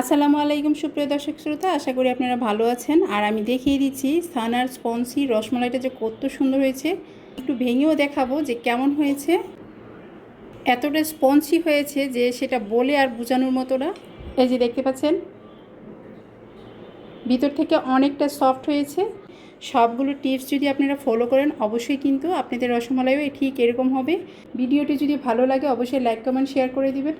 আসসালামু আলাইকুম সুপ্রিয় দর্শক শ্রোতা, আশা করি আপনারা ভালো আছেন। আর আমি দেখিয়ে দিচ্ছি সানার স্পঞ্জি রসমালাইটা যে কত সুন্দর হয়েছে। একটু ভেঙেও দেখাবো যে কেমন হয়েছে। এতটা স্পঞ্জি হয়েছে যে সেটা বলে আর বোঝানোর মতো না। এই যে দেখতে পাচ্ছেন, ভিতর থেকে অনেকটা সফট হয়েছে। সবগুলো টিপস যদি আপনারা ফলো করেন, অবশ্যই কিন্তু আপনাদের রসমালাইও ঠিক এরকম হবে। ভিডিওটি যদি ভালো লাগে, অবশ্যই লাইক কমেন্ট শেয়ার করে দিবেন।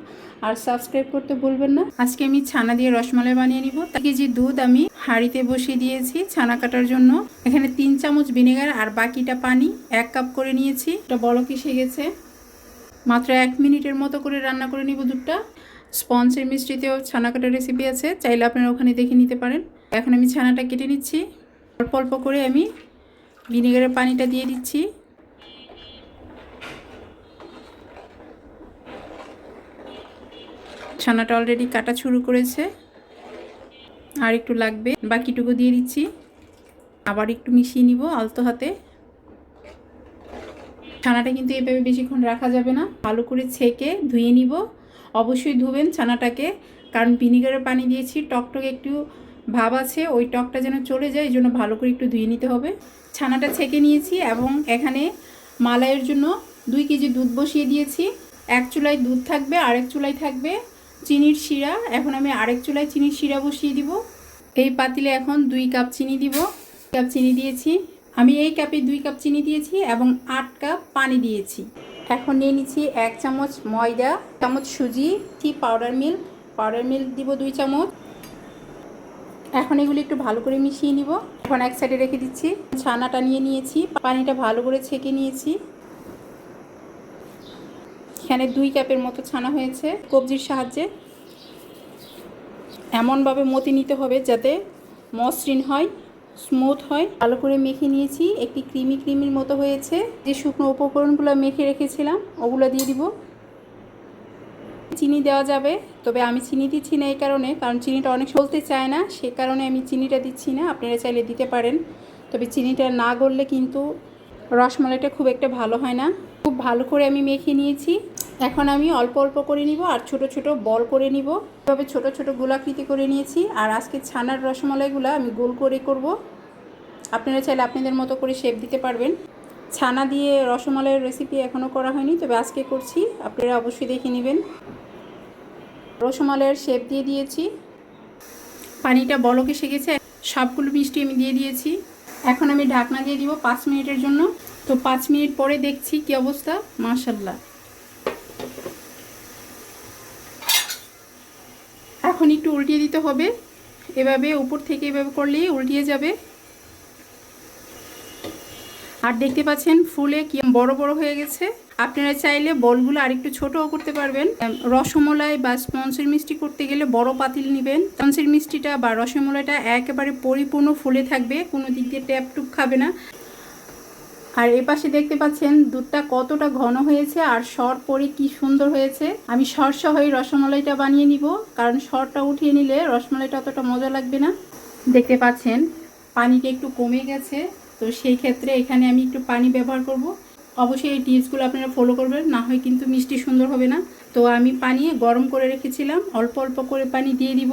আর সাবস্ক্রাইব করতে ভুলবেন না। আজকে আমি ছানা দিয়ে রসমালাই বানিয়ে নিব। তাই কেজি দুধ আমি হাঁড়িতে বসিয়ে দিয়েছি ছানা কাটার জন্য। এখানে তিন চামচ ভিনেগার আর বাকিটা পানি এক কাপ করে নিয়েছি। এটা বড় কিসে গেছে। মাত্র এক মিনিটের মতো করে রান্না করে নিব দুধটা। স্পঞ্জের মিষ্টিতেও ছানা কাটার রেসিপি আছে। চাইলে আপনারা ওখানে দেখে নিতে পারেন। এখন আমি ছানাটা কেটে নিচ্ছি। অল্প অল্প করে আমি ভিনেগারের পানিটা দিয়ে দিচ্ছি। ছানাটা অলরেডি কাটা শুরু করেছে। আর একটু লাগবে, বাকিটুকু দিয়ে দিচ্ছি। আবার একটু মিশিয়ে নিব আলতো হাতে। ছানাটা কিন্তু এভাবে বেশিক্ষণ রাখা যাবে না। ভালো করে ছেঁকে ধুয়ে নিব। অবশ্যই ধুবেন ছানাটাকে, কারণ ভিনিগারের পানি দিয়েছি, টকটকে একটু ভাব আছে, ওই টকটা যেন চলে যায় এই জন্য ভালো করে একটু ধুয়ে নিতে হবে। ছানাটা ছেঁকে নিয়েছি এবং এখানে মালাইয়ের জন্য দুই কেজি দুধ বসিয়ে দিয়েছি। এক চুলায় দুধ থাকবে, আরেক চুলায় থাকবে চিনির শিরা। এখন আমি আরেক চুলায় চিনির শিরা বসিয়ে দিব। এই পাতিলে এখন দুই কাপ চিনি দিব। কাপ চিনি দিয়েছি। আমি এই কাপে দুই কাপ চিনি দিয়েছি এবং আট কাপ পানি দিয়েছি। এখন নিয়ে নিচ্ছি এক চামচ ময়দা, চামচ সুজি, টি পাউডার মিল্ক। পাউডার মিল্ক দিব দুই চামচ। এখন এগুলি একটু ভালো করে মিশিয়ে নিব। এখন এক সাইডে রেখে দিচ্ছি। ছানাটা নিয়ে নিয়েছি। পানিটা ভালো করে ছেঁকে নিয়েছি। এখানে দুই কাপের মতো ছানা হয়েছে কবজির সাহায্যে। এমনভাবে মতি নিতে হবে যাতে মসৃণ হয় স্মুথ হয়। ভালো করে মেখে নিয়েছি। একটি ক্রিমি ক্রিমির মতো হয়েছে। যে শুকনো উপকরণগুলো মেখে রেখেছিলাম, ওগুলো দিয়ে দিব। চিনি দেওয়া যাবে, তবে আমি চিনি দিচ্ছি না এই কারণে, কারণ চিনিটা অনেক চলতে চায় না, সে কারণে আমি চিনিটা দিচ্ছি না, আপনারা চাইলে দিতে পারেন। তবে চিনিটা না গড়লে কিন্তু রসমালাইটা খুব একটা ভালো হয় না। খুব ভালো করে আমি মেখে নিয়েছি। এখন আমি অল্প অল্প করে নিব আর ছোট ছোট বল করে নিব। এভাবে ছোট ছোট গোলাকৃতি করে নিয়েছি আর আজকে ছানার রসমালাইগুলো আমি গোল করে করব। আপনারা চাইলে আপনাদের মতো করে শেপ দিতে পারবেন। ছানা দিয়ে রসমালাইয়ের রেসিপি এখনও করা হয়নি, তবে আজকে করছি। আপনারা অবশ্যই দেখে নেবেন। রসমালাইয়ের শেপ দিয়ে দিয়েছি। পানিটা বলক এসে গেছে। সবগুলো মিষ্টি আমি দিয়ে দিয়েছি। এখন আমি ঢাকনা দিয়ে দিব পাঁচ মিনিটের জন্য। তো পাঁচ মিনিট পরে দেখছি কি অবস্থা। মাশাল্লাহ এখন একটু উল্টিয়ে দিতে হবে। এভাবে উপর থেকে এভাবে করলেই উল্টিয়ে যাবে। আর দেখতে পাচ্ছেন ফুলে কি বড় বড় হয়ে গেছে। আপনারা চাইলে বলগুলো আরেকটু ছোটও করতে পারবেন। রসমলাই বা স্পঞ্জের মিষ্টি করতে গেলে বড় পাতিল নেবেন। স্পঞ্জের মিষ্টিটা বা রসমলাইটা একেবারে পরিপূর্ণ ফুলে থাকবে, কোনো দিক দিয়ে ট্যাপ টুপ খাবে না। আর এ পাশে দেখতে পাচ্ছেন দুধটা কতটা ঘন হয়েছে আর সর পরে কি সুন্দর হয়েছে। আমি সর সহ এই রসমালাইটা বানিয়ে নিব, কারণ সরটা উঠিয়ে নিলে রসমলাইটা অতটা মজা লাগবে না। দেখতে পাচ্ছেন পানিটা একটু কমে গেছে। তো সেই ক্ষেত্রে এখানে আমি একটু পানি ব্যবহার করব। অবশ্যই এই টিপসগুলো আপনারা ফলো করবেন, না হয় কিন্তু মিষ্টি সুন্দর হবে না। তো আমি পানি গরম করে রেখেছিলাম, অল্প অল্প করে পানি দিয়ে দিব।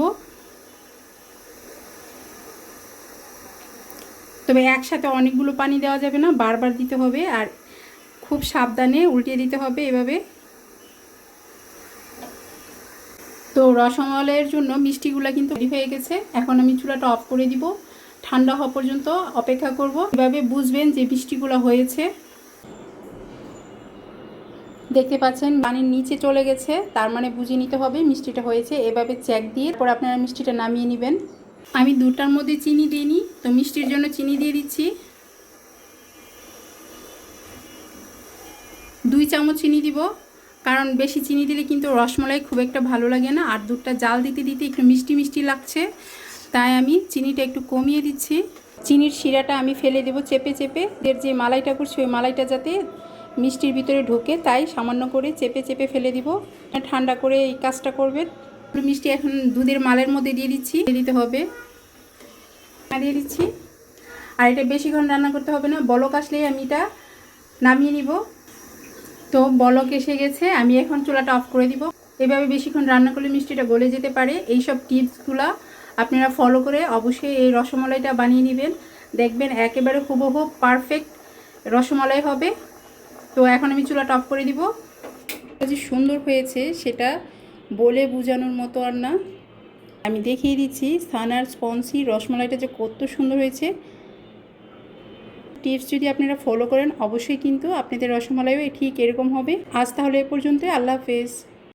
তবে একসাথে অনেকগুলো পানি দেওয়া যাবে না, বারবার দিতে হবে আর খুব সাবধানে উল্টিয়ে দিতে হবে এভাবে। তো রসমালাইয়ের জন্য মিষ্টিগুলো কিন্তু হয়ে গেছে। এখন আমি চুলাটা অফ করে দিব। ঠান্ডা হওয়া পর্যন্ত অপেক্ষা করব। এভাবে বুঝবেন যে মিষ্টিগুলো হয়েছে। দেখতে পাচ্ছেন, পানির নিচে চলে গেছে। তার মানে বুঝে নিতে হবে মিষ্টিটা হয়েছে। এভাবে চেক দিয়ে পর আপনারা মিষ্টিটা নামিয়ে নেবেন। আমি দুটার মধ্যে চিনি দিইনি, তো মিষ্টির জন্য চিনি দিয়ে দিচ্ছি। দুই চামচ চিনি দিব, কারণ বেশি চিনি দিলে কিন্তু রসমলাই খুব একটা ভালো লাগে না। আর দুধটা জাল দিতে দিতে একটু মিষ্টি মিষ্টি লাগছে। তাই আমি চিনিটা একটু কমিয়ে দিচ্ছি। চিনির শিরাটা আমি ফেলে দেবো চেপে চেপে। এর যে মালাইটা করছি, ওই মালাইটা যাতে মিষ্টির ভিতরে ঢোকে, তাই সামান্য করে চেপে চেপে ফেলে দিব। ঠান্ডা করে এই কাজটা করবেন। মিষ্টি এখন দুধের মালের মধ্যে দিয়ে দিচ্ছি। দিয়ে দিতে হবে। দিয়ে দিচ্ছি। আর এটা বেশিক্ষণ রান্না করতে হবে না, বলক আসলেই আমি এটা নামিয়ে নিব। তো বলক এসে গেছে, আমি এখন চুলাটা অফ করে দিব। এভাবে বেশিক্ষণ রান্না করলে মিষ্টিটা গলে যেতে পারে। এই সব টিপসগুলো আপনারা ফলো করে অবশ্যই এই রসমালাইটা বানিয়ে নেবেন। দেখবেন একেবারে হুবহু পারফেক্ট রসমালাই হবে। তো এখন আমি চুলাটা অফ করে দিব। যে সুন্দর হয়েছে সেটা বলে বোঝানোর মতো আর না। আমি দেখিয়ে দিচ্ছি সানার স্পঞ্জি রসমালাইটা যে কত সুন্দর হয়েছে। টিপস যদি আপনারা ফলো করেন, অবশ্যই কিন্তু আপনাদের রসমালাইও ঠিক এরকম হবে। আজ তাহলে এ পর্যন্ত আল্লাহ হাফেজ।